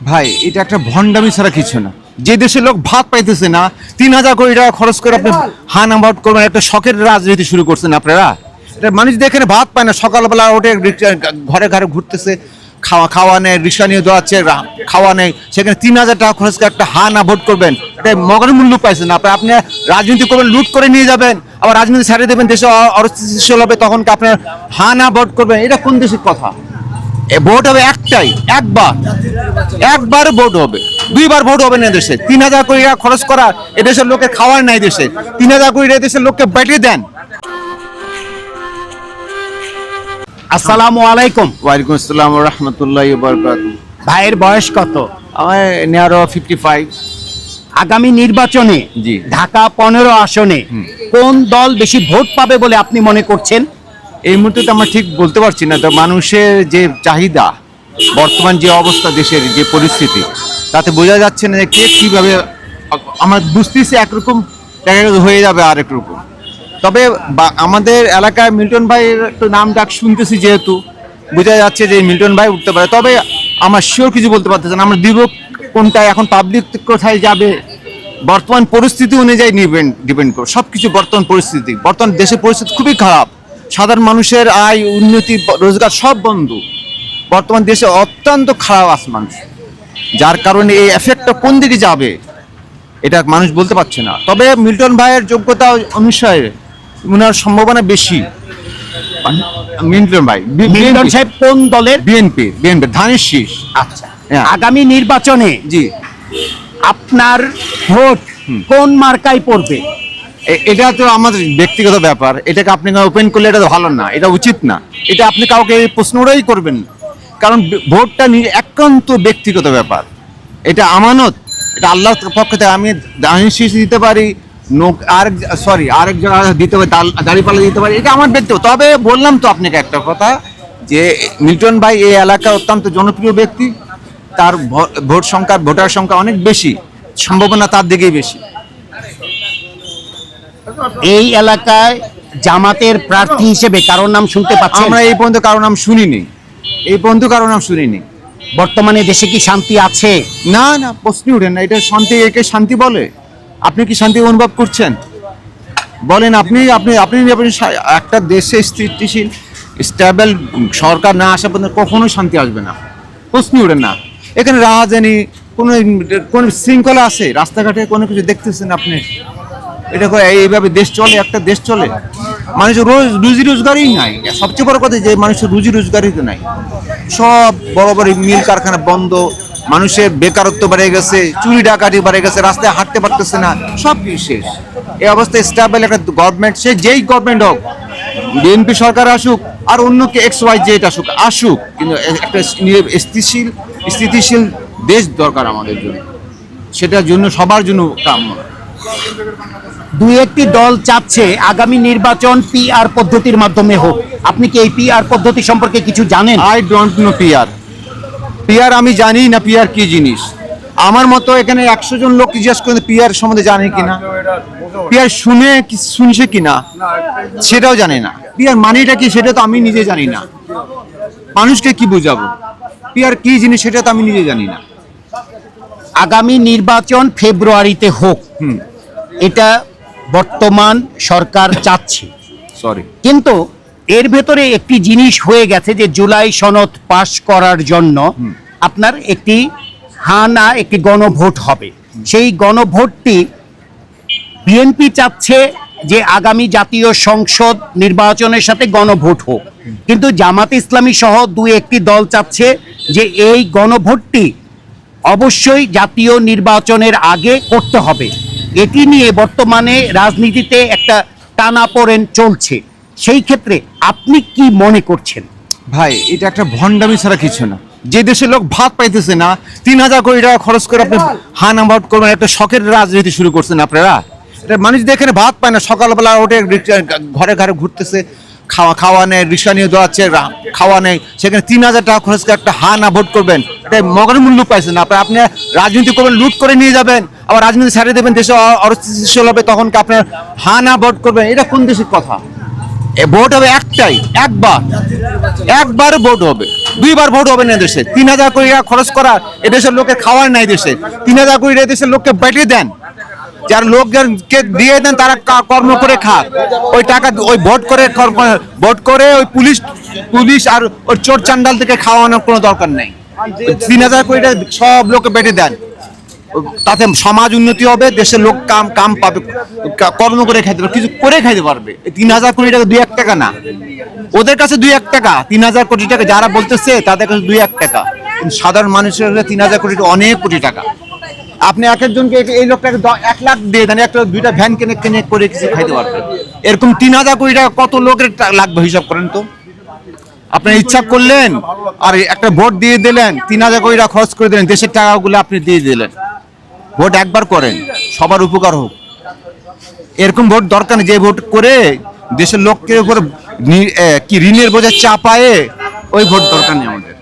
ভাই এটা একটা ভণ্ডামি ছাড়া কিছু না। যে দেশের লোক ভাত পাইতেছে না তিন হাজার কোটি টাকা খরচ করে আপনি হান আবাউট করবেন একটা শখের রাজনীতি শুরু করছেন আপনারা। এটা মানুষ দেখেন ভাত পায় না সকালবেলা ওঠে ঘরে ঘরে ঘুরতেছে খাওয়া খাওয়া নেই রিক্সা নিয়ে দোয়াচ্ছে রা- খাওয়া নেই সেখানে তিন হাজার টাকা খরচ করে একটা হান ভোট করবেন এটা মগের মূল্য পাইছেন আপনি আপনি রাজনীতি করবেন লুট করে নিয়ে যাবেন আবার রাজনীতি ছাড়িয়ে দেবেন দেশে অস্থিতিশীল হবে তখন আপনার হানা ভোট করবেন? এটা কোন দেশের কথা? ভোট হবে একটাই একবার। একবার ভোট হবে। দুইবার ভোট হবে না দেশে। তিন হাজার কোটি টাকা খরচ করা এদেশের লোকের খাওয়ার নাই দেশে। তিন হাজার কোটি টাকা দেশের লোককে বেটে দেন। আসসালামু আলাইকুম। ওয়ালাইকুম আসসালাম রহমতুল্লাহ ভাইয়ের বয়স কত? আমার নিয়ারো ফিফটি ফাইভ আগামী নির্বাচনে জি। ঢাকা পনেরো আসনে কোন দল বেশি ভোট পাবে বলে আপনি মনে করছেন? এই মুহূর্তে তো আমরা ঠিক বলতে পারছি না, তো মানুষের যে চাহিদা, বর্তমান যে অবস্থা দেশের যে পরিস্থিতি, তাতে বোঝা যাচ্ছে না যে কে কীভাবে, আমার বুঝতেছি একরকম হয়ে যাবে আরেক রকম। তবে আমাদের এলাকায় মিল্টন ভাইয়ের একটু নাম ডাক শুনতেছি যেহেতু, বোঝা যাচ্ছে যে মিল্টন ভাই উঠতে পারে। তবে আমার শিওর কিছু বলতে পারতেছে না, আমরা দিব কোনটা, এখন পাবলিক কোথায় যাবে, বর্তমান পরিস্থিতি অনুযায়ী ডিপেন্ড ডিপেন্ড করে সব কিছু বর্তমান পরিস্থিতি, বর্তমান দেশের পরিস্থিতি খুবই খারাপ। সাধারণ মানুষের আয় উন্নতি রোজগার সব বন্ধ। বর্তমান দেশে অত্যন্ত খারাপ আছে মানুষ যার কারণে এই এফেক্টটা কোন দিকে যাবে এটা মানুষ বলতে পারছে না। তবে মিল্টন ভাইয়ের যোগ্যতা অনুসারে ওনার সম্ভাবনা বেশি। মিল্টন ভাই মিল্টন সাহেব কোন দলের? বিএনপি বিএনপি ধানের শীষ। আচ্ছা। হ্যাঁ। আগামী নির্বাচনে জি। আপনার ভোট কোন মার্কায় পড়বে? এটা তো আমাদের ব্যক্তিগত ব্যাপার। এটাকে আপনি ওপেন করলে এটা ভালো না, এটা উচিত না। এটা আপনি কাউকে প্রশ্নটাই করবেন। কারণ ভোটটা একান্ত ব্যক্তিগত ব্যাপার। এটা আমানত, এটা আল্লাহর পক্ষ থেকে আমি দাহিন দিতে পারি, নোক আরেক সরি আরেক জায়গা দিতে পারি দাঁড়িপাল্লা দিতে পারি, এটা আমার ব্যক্তিগত। তবে বললাম তো আপনাকে একটা কথা, যে মিল্টন ভাই এই এলাকার অত্যন্ত জনপ্রিয় ব্যক্তি। তার ভোট সংখ্যা, ভোটার সংখ্যা অনেক বেশি, সম্ভাবনা তার দিকেই বেশি। এই এলাকায় জামাতের প্রার্থী হিসেবে কারোর নাম শুনতে পাচ্ছেন? আমরা এই পর্যন্ত কারোর নাম শুনিনি। এই পর্যন্ত কারোর নাম শুনিনি। বর্তমানে দেশে কি শান্তি আছে? না না প্রশ্নই উঠেন না। এটা শান্তি একে শান্তি বলে। আপনি কি শান্তি অনুভব করছেন? বলেন আপনি আপনি আপনি আপনি একটা দেশে স্থিতিশীল স্টেবল সরকার না আসা পর্যন্ত কখনোই শান্তি আসবে না। প্রশ্নই উঠেন না। এখানে রাহাজানি কোনো কোনো শৃঙ্খলা আছে? রাস্তাঘাটে কোনো কিছু দেখতেছেন আপনি? এটা করে এইভাবে দেশ চলে, একটা দেশ চলে? মানুষের রোজ, রুজি রোজগারই নাই। সবচেয়ে বড় কথা যে মানুষের রুজি রোজগারই তো নাই। সব বড় বড় মিল কারখানা বন্ধ, মানুষের বেকারত্ব বেড়ে গেছে, চুরি ডাকাতি বেড়ে গেছে, রাস্তায় হাঁটতে পারতেছে না সব কিছু শেষ। এই অবস্থায় স্টেবল একটা গভর্নমেন্ট সে যেই গভর্নমেন্ট হোক বিএনপি সরকার আসুক, আর অন্য কে এক্স ওয়াই জেড আসুক আসুক, কিন্তু একটা স্থিতিশীল স্থিতিশীল দেশ দরকার আমাদের জন্য। সেটার জন্য সবার জন্য কাম্য দুই একটি দল চাচ্ছে আগামী নির্বাচন পিআর পদ্ধতির মাধ্যমে হোক। আপনি কি এই পিআর পদ্ধতি সম্পর্কে কিছু জানেন? আই ডোন্ট নো পিয়ার পিয়ার আমি জানি না পিয়ার কি জিনিস। আমার মতো এখানে একশো জন লোক জিজ্ঞেস করে পিয়ার সম্বন্ধে জানে কিনা? পিয়ার শুনে কি, শুনছে কিনা? সেটাও জানে না। পিয়ার মানেটা কি সেটা তো আমি নিজে জানি না। মানুষকে কি বুঝাবো? পিয়ার কি জিনিস সেটা তো আমি নিজে জানি না। আগামী নির্বাচন ফেব্রুয়ারিতে হোক এটা বর্তমান সরকার চাচ্ছে। সরি কিন্তু এর ভেতরে একটি জিনিস হয়ে গেছে যে জুলাই সনদ পাশ করার জন্য আপনার একটি হানা একটি গণভোট হবে। সেই গণভোটটি বিএনপি চাচ্ছে যে আগামী জাতীয় সংসদ নির্বাচনের সাথে গণভোট হোক। কিন্তু জামাত ইসলামী সহ দুই একটি দল চাচ্ছে যে এই গণভোটটি অবশ্যই জাতীয় নির্বাচনের আগে করতে হবে। এটি নিয়ে বর্তমানে রাজনীতিতে একটা টানাপোড়েন চলছে। সেই ক্ষেত্রে আপনি কি মনে করছেন? ভাই এটা একটা ভণ্ডামি ছাড়া কিছু না। যে দেশের লোক ভাত পাইতেছে না তিন হাজার কোটি টাকা খরচ করে আপনি হান আবাউট করবেন একটা শখের রাজনীতি শুরু করছেন আপনারা। এটা মানুষ দেখেন ভাত পায় না সকালবেলা ওঠে ঘরে ঘরে ঘুরতেছে খাওয়া খাওয়া নেই রিক্সা নিয়ে দোয়াচ্ছে রা- খাওয়া নেই সেখানে তিন হাজার টাকা খরচ করে একটা হা না ভোট করবেন। তাই মগের মূল্য পাইছেন না। আপনি রাজনীতি করবেন, লুট করে নিয়ে যাবেন, আবার রাজনীতি ছাড়িয়ে দেবেন, দেশে অস্থিতিশীল হবে, তখন আপনার হানা ভোট করবেন? এটা কোন দেশের কথা? ভোট হবে একটাই, একবার। একবার ভোট হবে। দুইবার ভোট হবে না দেশে। তিন হাজার কোটি টাকা খরচ করা এদেশের লোকে খাওয়ার নাই দেশে। তিন হাজার কোটি দেশের লোককে বেটে দেন। যার লোকজনকে দিয়ে দেন, তারা কর্ম করে খাক। ওই টাকা ওই ভোট করে ভোট করে ওই পুলিশ পুলিশ আর ওই চোর চান্ডাল থেকে খাওয়ানোর কোনো দরকার নেই। তিন হাজার কোটি টাকা সব লোকে বেটে দেন। তাতে সমাজ উন্নতি হবে, দেশের লোক কাম কাম পাবে কর্ম করে খাইতে পারবে, কিছু করে খাইতে পারবে। তিন হাজার কোটি টাকা দুই এক টাকা না। ওদের কাছে দুই এক টাকা, তিন হাজার কোটি টাকা, যারা বলতেছে, তাদের কাছে দুই এক টাকা। সাধারণ মানুষের তিন হাজার কোটি অনেক কোটি টাকা। আপনি এক একজনকে এই- লোকটাকে এক লাখ দিয়ে দেন একটা দুইটা ভ্যান কিনে কিনে করে কিছু খাইতে পারবে এরকম তিন হাজার কোটি টাকা কত লোকের লাগবে হিসাব করেন তো? আপনার ইচ্ছা করলেন, আর একটা ভোট দিয়ে দিলেন, তিন হাজার কোটি টাকা খরচ করে দিলেন, দেশের টাকাগুলো আপনি দিয়ে দিলেন। ভোট একবার করেন, সবার উপকার হোক। এরকম ভোট দরকার নেই, যে ভোট করে দেশের লোককে উপর কি ঋণের বোঝা চাপায়ে ওই ভোট দরকার নেই আমাদের।